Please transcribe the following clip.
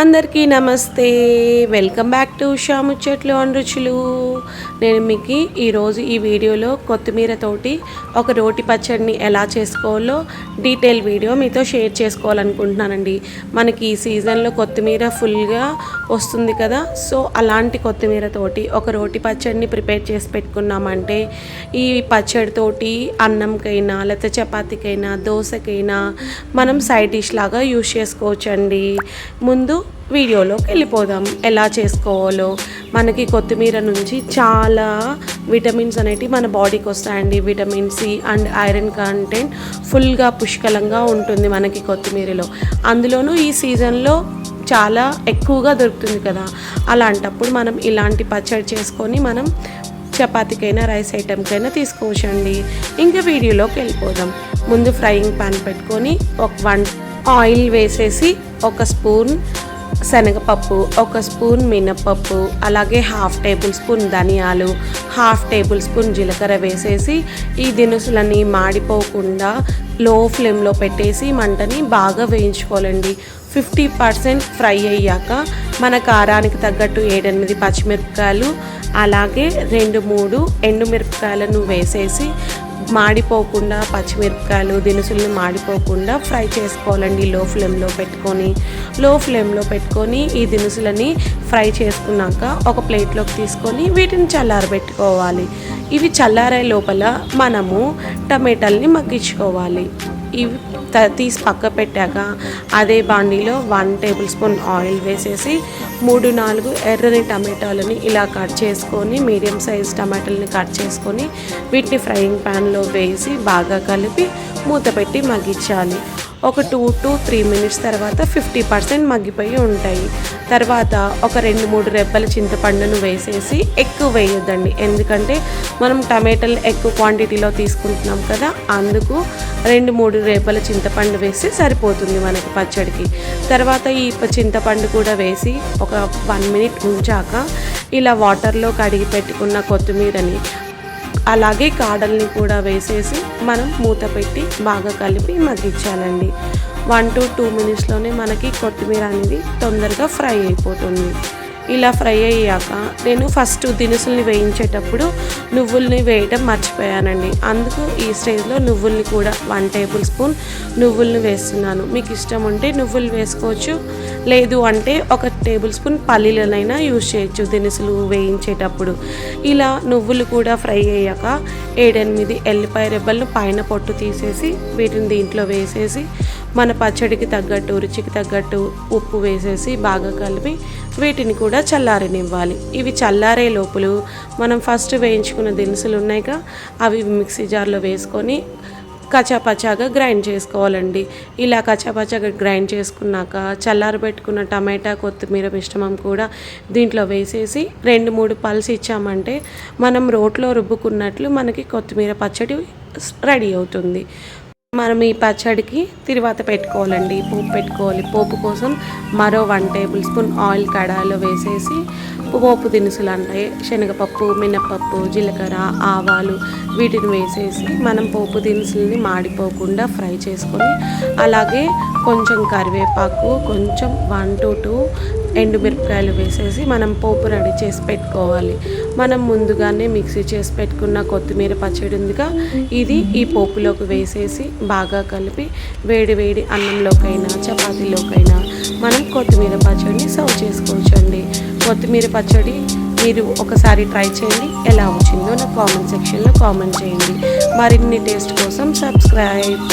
అందరికీ నమస్తే. Welcome back to Usha ముచ్చట్లు అండ్ రుచులు. నేను మీకు ఈరోజు ఈ వీడియోలో కొత్తిమీరతోటి ఒక రోటి పచ్చడిని ఎలా చేసుకోవాలో డీటెయిల్ వీడియో మీతో షేర్ చేసుకోవాలనుకుంటున్నానండి. మనకి ఈ సీజన్లో కొత్తిమీర ఫుల్గా వస్తుంది కదా సో అలాంటి కొత్తిమీర తోటి ఒక రోటి పచ్చడిని ప్రిపేర్ చేసి పెట్టుకున్నామంటే ఈ పచ్చడితోటి అన్నంకైనా లేకపోతే చపాతీకైనా దోశకైనా మనం సైడ్ డిష్ లాగా యూజ్ చేసుకోవచ్చండి. ముందు వీడియోలోకి వెళ్ళిపోదాం. ఎలా చేసుకోవాలో. మనకి కొత్తిమీర నుంచి చాలా విటమిన్స్ అనేటివి మన బాడీకి వస్తాయండి. Vitamin C and iron content ఫుల్గా పుష్కలంగా ఉంటుంది మనకి కొత్తిమీరలో. అందులోనూ ఈ సీజన్లో చాలా ఎక్కువగా దొరుకుతుంది కదా. అలాంటప్పుడు మనం ఇలాంటి పచ్చడి చేసుకొని మనం చపాతీకైనా రైస్ ఐటెంకైనా తీసుకోవచ్చండి. ఇంకా వీడియోలోకి వెళ్ళిపోదాం. ముందు ఫ్రైయింగ్ పాన్ పెట్టుకొని ఒక వన్ ఆయిల్ వేసేసి ఒక స్పూన్ శనగపప్పు ఒక స్పూన్ మినపప్పు అలాగే హాఫ్ టేబుల్ స్పూన్ ధనియాలు హాఫ్ టేబుల్ స్పూన్ జీలకర్ర వేసేసి ఈ దినుసులన్నీ మాడిపోకుండా లో ఫ్లేమ్లో పెట్టేసి మంటని బాగా వేయించుకోవాలండి. ఫిఫ్టీ పర్సెంట్ ఫ్రై అయ్యాక మన కారానికి తగ్గట్టు ఏడెనిమిది పచ్చిమిరపకాయలు అలాగే రెండు మూడు ఎండుమిరపకాయలను వేసేసి మాడిపోకుండా పచ్చిమిరపకాయలు దినుసుల్ని మాడిపోకుండా ఫ్రై చేసుకోవాలండి. లో ఫ్లేమ్లో పెట్టుకొని లో ఫ్లేమ్లో పెట్టుకొని ఈ దినుసులని ఫ్రై చేసుకున్నాక ఒక ప్లేట్లోకి తీసుకొని వీటిని చల్లారబెట్టుకోవాలి. ఇవి చల్లారే లోపల మనము టమాటాలని మగ్గించుకోవాలి. ఇవి త- తీసి పక్క పెట్టాక అదే బాండీలో వన్ టేబుల్ స్పూన్ ఆయిల్ వేసేసి మూడు నాలుగు ఎర్రని టమాటాలని ఇలా కట్ చేసుకొని మీడియం సైజ్ టమాటాలని కట్ చేసుకొని వీటిని ఫ్రైయింగ్ ప్యాన్లో వేసి బాగా కలిపి మూత పెట్టి మగ్గించాలి. ఒక టూ టు త్రీ మినిట్స్ తర్వాత ఫిఫ్టీ పర్సెంట్ మగ్గిపోయి ఉంటాయి. తర్వాత ఒక రెండు మూడు రెబ్బల చింతపండును వేసేసి ఎక్కువ వేయొద్దండి. ఎందుకంటే మనం టమాటాలు ఎక్కువ క్వాంటిటీలో తీసుకుంటున్నాం కదా అందుకు రెండు మూడు రేపల చింతపండు వేసి సరిపోతుంది మనకి పచ్చడికి. తర్వాత ఈ చింతపండు కూడా వేసి ఒక వన్ మినిట్ ఉంచాక ఇలా వాటర్లో కడిగి పెట్టుకున్న కొత్తిమీరని అలాగే కాడల్ని కూడా వేసేసి మనం మూత పెట్టి బాగా కలిపి మగ్గించాలండి. వన్ టు టూ మినిట్స్లోనే మనకి కొత్తిమీర అనేది తొందరగా ఫ్రై అయిపోతుంది. ఇలా ఫ్రై అయ్యాక నేను ఫస్ట్ దినుసుల్ని వేయించేటప్పుడు నువ్వుల్ని వేయటం మర్చిపోయానండి. అందుకు ఈ స్టేజ్లో నువ్వుల్ని కూడా వన్ టేబుల్ స్పూన్ నువ్వుల్ని వేస్తున్నాను. మీకు ఇష్టం ఉంటే నువ్వులు వేసుకోవచ్చు లేదు అంటే ఒక టేబుల్ స్పూన్ పల్లీలనైనా యూజ్ చేయొచ్చు దినుసులు వేయించేటప్పుడు. ఇలా నువ్వులు కూడా ఫ్రై అయ్యాక ఏడెనిమిది ఎల్లిపాయ రెబ్బలను పైన పొట్టు తీసేసి వీటిని దీంట్లో వేసేసి మన పచ్చడికి తగ్గట్టు రుచికి తగ్గట్టు ఉప్పు వేసేసి బాగా కలిపి వీటిని కూడా చల్లారనివ్వాలి. ఇవి చల్లారే లోపులు మనం ఫస్ట్ వేయించుకున్న దినుసులు ఉన్నాయిగా అవి మిక్సీ జార్లో వేసుకొని కచాపచాగా గ్రైండ్ చేసుకోవాలండి. ఇలా కచాపచాగా గ్రైండ్ చేసుకున్నాక చల్లారబెట్టుకున్న టమాటా కొత్తిమీర మిశ్రమం కూడా దీంట్లో వేసేసి రెండు మూడు పల్స్ ఇచ్చామంటే మనం రోట్లో రుబ్బుకున్నట్లు మనకి కొత్తిమీర పచ్చడి రెడీ అవుతుంది. మనం ఈ పచ్చడికి తిరువాత పెట్టుకోవాలండి. పోపు పెట్టుకోవాలి. పోపు కోసం మరో వన్ టేబుల్ స్పూన్ ఆయిల్ కడాయిలో వేసేసి పోపు దినుసులు అంటే శనగపప్పు మినపప్పు జీలకర్ర ఆవాలు వీటిని వేసేసి మనం పోపు దినుసుల్ని మాడిపోకుండా ఫ్రై చేసుకొని అలాగే కొంచెం కరివేపాకు కొంచెం వన్ టు టూ ఎండుమిరపకాయలు వేసేసి మనం పోపు రెడీ చేసి పెట్టుకోవాలి. మనం ముందుగానే మిక్సీ చేసి పెట్టుకున్న కొత్తిమీర పచ్చడి ఉందిగా ఇది ఈ పోపులోకి వేసేసి బాగా కలిపి వేడి వేడి అన్నంలోకైనా చపాతీలోకైనా మనం కొత్తిమీర పచ్చడిని సర్వ్ చేసుకోవచ్చండి. కొత్తిమీర పచ్చడి మీరు ఒకసారి ట్రై చేయండి. ఎలా వచ్చిందో నా కామెంట్ సెక్షన్లో కామెంట్ చేయండి. మరిన్ని టేస్ట్ కోసం సబ్స్క్రైబ్.